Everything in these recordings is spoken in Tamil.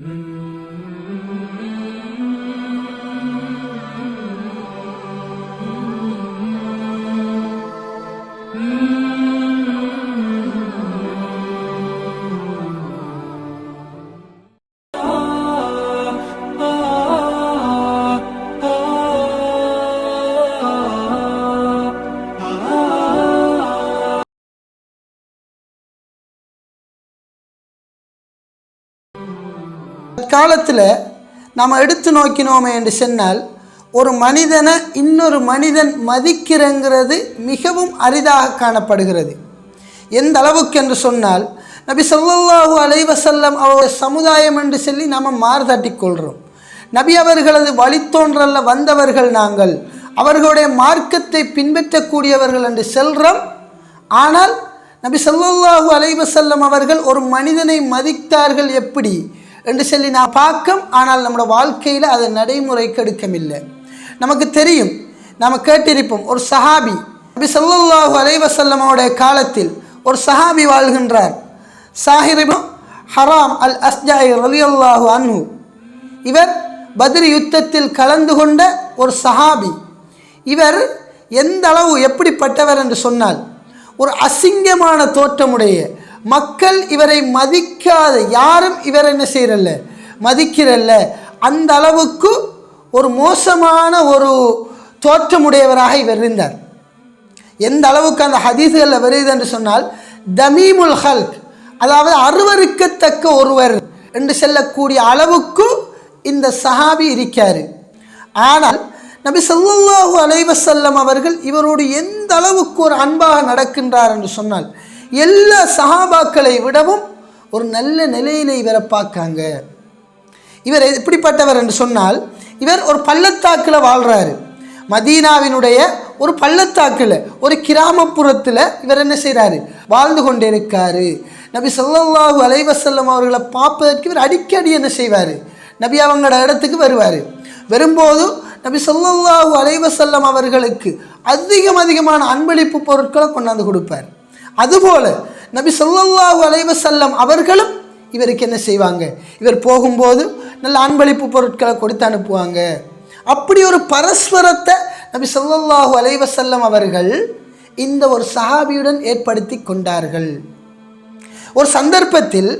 Mm-hmm. தற்காலத்தில் நாம் எடுத்து நோக்கினோமே என்று சொன்னால் ஒரு மனிதனை இன்னொரு மனிதன் மதிக்கிறங்கிறது மிகவும் அரிதாக காணப்படுகிறது. எந்த அளவுக்கு என்று சொன்னால் நபி சொல்லாஹூ அலைவசல்லம் அவருடைய சமுதாயம் என்று சொல்லி நாம் மாறுதட்டிக் கொள்கிறோம் நபி அவர்களது வழித்தோன்றல்ல வந்தவர்கள் நாங்கள் அவர்களுடைய மார்க்கத்தை பின்பற்றக்கூடியவர்கள் என்று செல்கிறோம் ஆனால் நபி சொல்லாஹூ அலைவசல்லம் அவர்கள் ஒரு மனிதனை மதித்தார்கள் எப்படி? என்று சொல்லி நான் பார்க்கும் ஆனால் நம்மளோட வாழ்க்கையில் அதை நடைமுறைக்கு எடுக்கமில்லை நமக்கு தெரியும் நாம் கேட்டிருப்போம் ஒரு சஹாபி நபி ஸல்லல்லாஹு அலைவசல்லமோடைய காலத்தில் ஒரு சஹாபி வாழ்கின்றார். சாஹிரிபும் ஹராம் அல் அஸ்ஜாய் ரலியல்லாஹு அன்ஹு. இவர் பத்ரி யுத்தத்தில் கலந்து கொண்ட ஒரு சஹாபி. இவர் எந்த அளவு எப்படிப்பட்டவர் என்று சொன்னால் ஒரு அசிங்கமான தோற்றமுடைய மக்கள் இவரை மதிக்காத யாரும் இவர் என்ன செய்யறல்ல? மதிக்கிறல்ல. அந்த அளவுக்கு ஒரு மோசமான ஒரு தோற்றமுடையவராக இவர் இருந்தார். எந்த அளவுக்கு அந்த ஹதீஸ்களில் வருது என்று சொன்னால் தமீமுல் ஹல்க் அதாவது அருவருக்கத்தக்க ஒருவர் என்று செல்லக்கூடிய அளவுக்கு இந்த சஹாபி இருக்கார். ஆனால் நபி ஸல்லல்லாஹு அலைவசல்லம் அவர்கள் இவரோடு எந்த அளவுக்கு ஒரு அன்பாக நடக்கின்றார் என்று சொன்னால் எல்லா சஹாபாக்களை விடவும் ஒரு நல்ல நிலையில இவரை பார்க்காங்க. இவர் எப்படிப்பட்டவர் என்று சொன்னால் இவர் ஒரு பள்ளத்தாக்கில் வாழ்கிறாரு மதீனாவினுடைய ஒரு பள்ளத்தாக்கில் ஒரு கிராமப்புறத்தில் இவர் என்ன செய்கிறாரு வாழ்ந்து கொண்டிருக்காரு. நபி சொல்லாஹு அலைவசல்லம் அவர்களை பார்ப்பதற்கு இவர் அடிக்கடி என்ன செய்வார்? நபி அவங்களோட இடத்துக்கு வருவார். வரும்போது நபி சொல்லாஹு அலைவசல்லம் அவர்களுக்கு அதிகம் அதிகமான அன்பளிப்பு பொருட்களை கொண்டாந்து கொடுப்பார். அதுபோல நபி சொல்லல்லாஹு அலைவசல்லம் அவர்களும் இவருக்கு என்ன செய்வாங்க? இவர் போகும்போது நல்ல அன்பளிப்பு பொருட்களை கொடுத்து அனுப்புவாங்க. அப்படி ஒரு பரஸ்பரத்தை நபி ஸல்லல்லாஹு அலைவசல்லம் அவர்கள் இந்த ஒரு சஹாபியுடன் ஏற்படுத்தி கொண்டார்கள். ஒரு சந்தர்ப்பத்தில்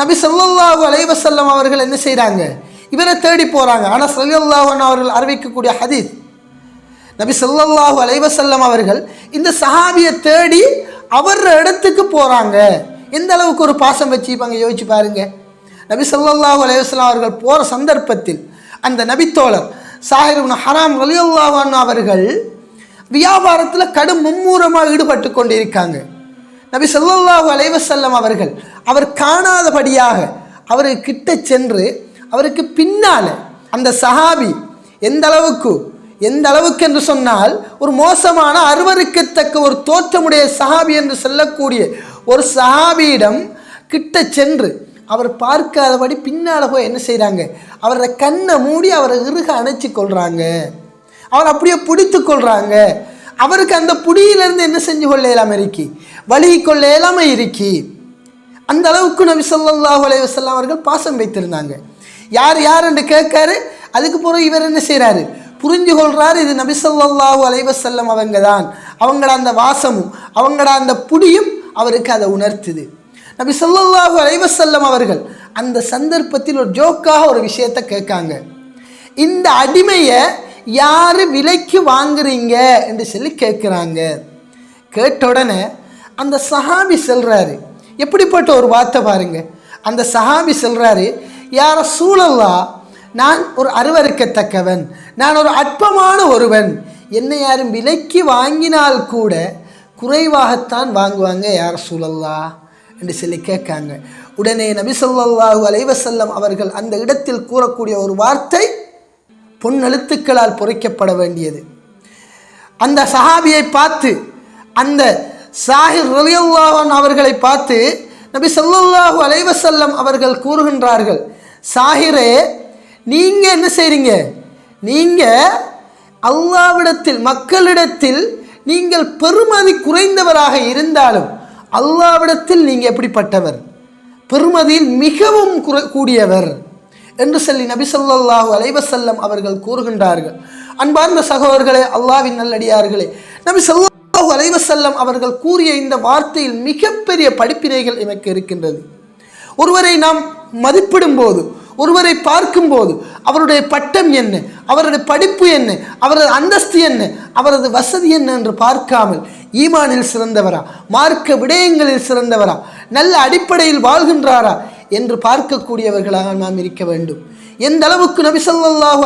நபி ஸல்லல்லாஹு அலைவசல்லம் அவர்கள் என்ன செய்கிறாங்க இவரை தேடி போகிறாங்க ஆனால் சல்லாஹன் அவர்கள் அறிவிக்கக்கூடிய ஹதீஸ் நபி ஸல்லல்லாஹு அலைவசல்லம் அவர்கள் இந்த சஹாபியை தேடி அவர் இடத்துக்கு போகிறாங்க எந்த அளவுக்கு ஒரு பாசம் வச்சுப்பாங்க யோசிச்சு பாருங்க. நபி சொல்லாஹு அலைஹி அவர்கள் போகிற சந்தர்ப்பத்தில் அந்த நபித்தோழர் சாஹிர் ஹராம் ரலியல்லாஹு அவர்கள் வியாபாரத்தில் கடும் மும்மூரமாக ஈடுபட்டு கொண்டிருக்காங்க. நபி சொல்லாஹு அலைவசல்லம் அவர்கள் அவர் காணாதபடியாக அவர் கிட்ட சென்று அவருக்கு பின்னால் அந்த சஹாபி எந்த அளவுக்கு எந்த அளவுக்கு என்று சொன்னால் ஒரு மோசமான அருவருக்கத்தக்க ஒரு தோற்றமுடைய சஹாபி என்று சொல்லக்கூடிய ஒரு சஹாபியிடம் கிட்ட சென்று அவர் பார்க்காதபடி பின்னால் போய் என்ன செய்கிறாங்க அவரை கண்ணை மூடி அவரை இறுக அணைச்சி கொள்கிறாங்க அவர் அப்படியே பிடித்து கொள்கிறாங்க அவருக்கு அந்த புடியிலிருந்து என்ன செஞ்சு கொள்ள இல்லாமல் இருக்கி வழி கொள்ள இல்லாமல் இருக்கி. அந்த அளவுக்கு நபி ஸல்லல்லாஹு அலைஹி அவர்கள் பாசம் வைத்திருந்தாங்க. யார் யார் என்று கேட்காரு. அதுக்கு பிறகு இவர் என்ன செய்கிறாரு புரிஞ்சு கொள்கிறார் இது நபி அலைவசல்லம் அவங்க தான் அவங்கள அந்த வாசமும் அவங்கள அந்த புடியும் அவருக்கு அதை உணர்த்துது. நபி ஸல்லல்லாஹு அலைவசல்லம் அவர்கள் அந்த சந்தர்ப்பத்தில் ஒரு ஜோக்காக ஒரு விஷயத்தை கேட்காங்க. இந்த அடிமையை யார் விலைக்கு வாங்குறீங்க என்று சொல்லி கேட்குறாங்க. கேட்ட உடனே அந்த சஹாபி செல்கிறாரு எப்படிப்பட்ட ஒரு வார்த்தை பாருங்க. அந்த சஹாபி செல்கிறாரு யார சூழல்லா நான் ஒரு அருவறுக்கத்தக்கவன் நான் ஒரு அற்பமான ஒருவன். என்னை யாரும் விலைக்கு வாங்கினால் கூட குறைவாகத்தான் வாங்குவாங்க யார் சூழல்லா என்று சொல்லி கேட்காங்க. உடனே நபி சொல்லாஹு அலைவசல்லம் அவர்கள் அந்த இடத்தில் கூறக்கூடிய ஒரு வார்த்தை பொன்னெழுத்துக்களால் பொறிக்கப்பட வேண்டியது. அந்த சஹாபியை பார்த்து அந்த சாஹிர் ரலியல்லாஹன் அவர்களை பார்த்து நபி சொல்லாஹு அலைவசல்லம் அவர்கள் கூறுகின்றார்கள் சாஹிரே நீங்கள் என்ன செய்கிறீங்க நீங்கள் அல்லாவிடத்தில் மக்களிடத்தில் நீங்கள் பெருமதி குறைந்தவராக இருந்தாலும் அல்லாவிடத்தில் நீங்கள் எப்படிப்பட்டவர்? பெருமதியில் மிகவும் குறை கூடியவர் என்று சொல்லி நபி ஸல்லல்லாஹு அலைஹி அவர்கள் கூறுகின்றார்கள். அன்பார்ந்த சகோதரர்களே அல்லாவின் நல்லடியார்களே நபி சொல்லாஹு அலைவசல்லம் அவர்கள் கூறிய இந்த வார்த்தையில் மிகப்பெரிய படிப்பினைகள் எனக்கு இருக்கின்றது. ஒருவரை நாம் மதிப்பிடும் போது ஒருவரை பார்க்கும்போது அவருடைய பட்டம் என்ன? அவருடைய படிப்பு என்ன? அவரது அந்தஸ்து என்ன? அவரது வசதி என்ன என்று பார்க்காமல் ஈமானில் சிறந்தவரா? மார்க்க விடயங்களில் சிறந்தவரா? நல்ல அடிப்படையில் வாழ்கின்றாரா? என்று பார்க்கக்கூடியவர்களாக நாம் இருக்க வேண்டும். எந்த அளவுக்கு நபி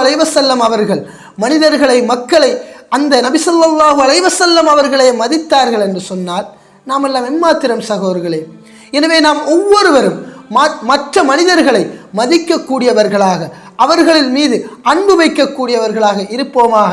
அலைவசல்லம் அவர்கள் மனிதர்களை மக்களை அந்த நபி அலைவசல்லம் அவர்களை மதித்தார்கள் என்று சொன்னால் நாம் எல்லாம் எம்மாத்திரம் சகோதரர்களே? எனவே நாம் ஒவ்வொருவரும் மற்ற மனிதர்களை மதிக்கக்கூடியவர்களாக அவர்களின் மீது அன்பு வைக்கக்கூடியவர்களாக இருப்போமாக.